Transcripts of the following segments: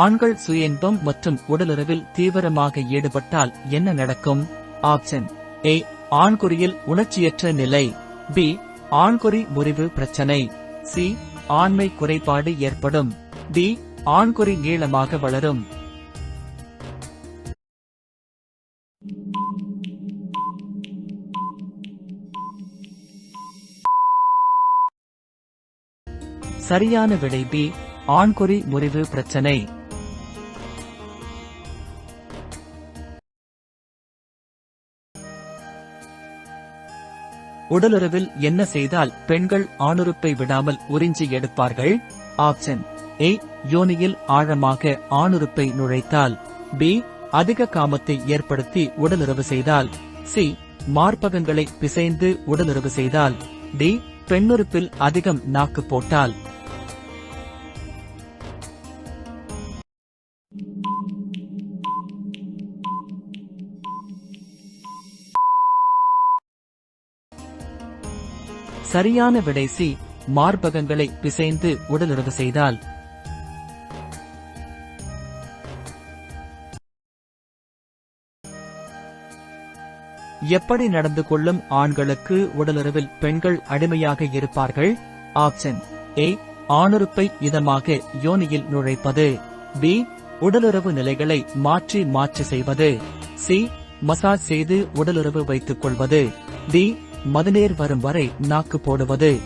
ஆண்கள் சுய இன்பம் மற்றும் உடலுறவில் தீவிரமாக ஈடுபட்டால் என்ன நடக்கும்? ஆப்ஷன் ஏ ஆண்குறியில் உணர்ச்சியற்ற நிலை. பி ஆண்குறி முறிவு பிரச்சனை. சி ஆண்மை குறைபாடு ஏற்படும். டி ஆண்குறி நீளமாக வளரும். சரியான விடை பி ஆண்குறி முறிவு பிரச்சனை. உடலுறவில் என்ன செய்தால் பெண்கள் ஆணுறுப்பை விடாமல் உறிஞ்சி எடுப்பார்கள்? ஆப்ஷன் ஏ யோனியில் ஆழமாக ஆணுறுப்பை நுழைத்தால். பி அதிக காமத்தை ஏற்படுத்தி உடலுறவு செய்தால். சி மார்பகங்களை பிசைந்து உடலுறவு செய்தால். டி பெண்ணுறுப்பில் அதிகம் நாக்கு போட்டால். சரியான விடை சி மார்பகங்களை பிசைந்து உடலுறவு செய்தால். எப்படி நடந்து கொள்ளும் ஆண்களுக்கு உடலுறவில் பெண்கள் அடிமையாக இருப்பார்கள்? ஆப்ஷன் ஏ ஆணுறுப்பை இதமாக யோனியில் நுழைப்பது. பி உடலுறவு நிலைகளை மாற்றி மாற்றி செய்வது. சி மசாஜ் செய்து உடலுறவு வைத்துக் கொள்வது. டி மதுநேர் வரும் வரை நாக்கு போடுவது.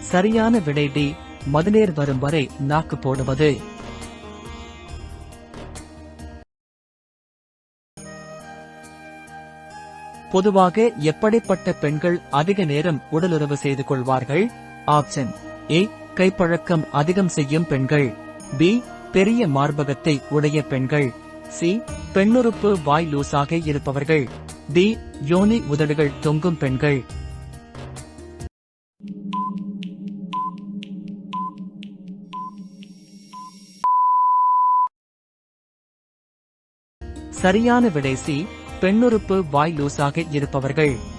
சரியான விடை டி மதுநேர் வரும் வரை நாக்கு போடுவது. பொதுவாக எப்படிப்பட்ட பெண்கள் அதிக நேரம் உடலுறவு செய்து கொள்வார்கள்? ஆப்ஷன் ஏ கைப்பழக்கம் அதிகம் செய்யும் பெண்கள். பி பெரிய மார்பகத்தை உடைய பெண்கள். சி. பெண்ணுறுப்பு வாய் லூசாக இருப்பவர்கள். டி. யோனி உதடுகள் தொங்கும் பெண்கள். சரியான விடை சி. பெண்ணுறுப்பு வாய் லூசாக இருப்பவர்கள்.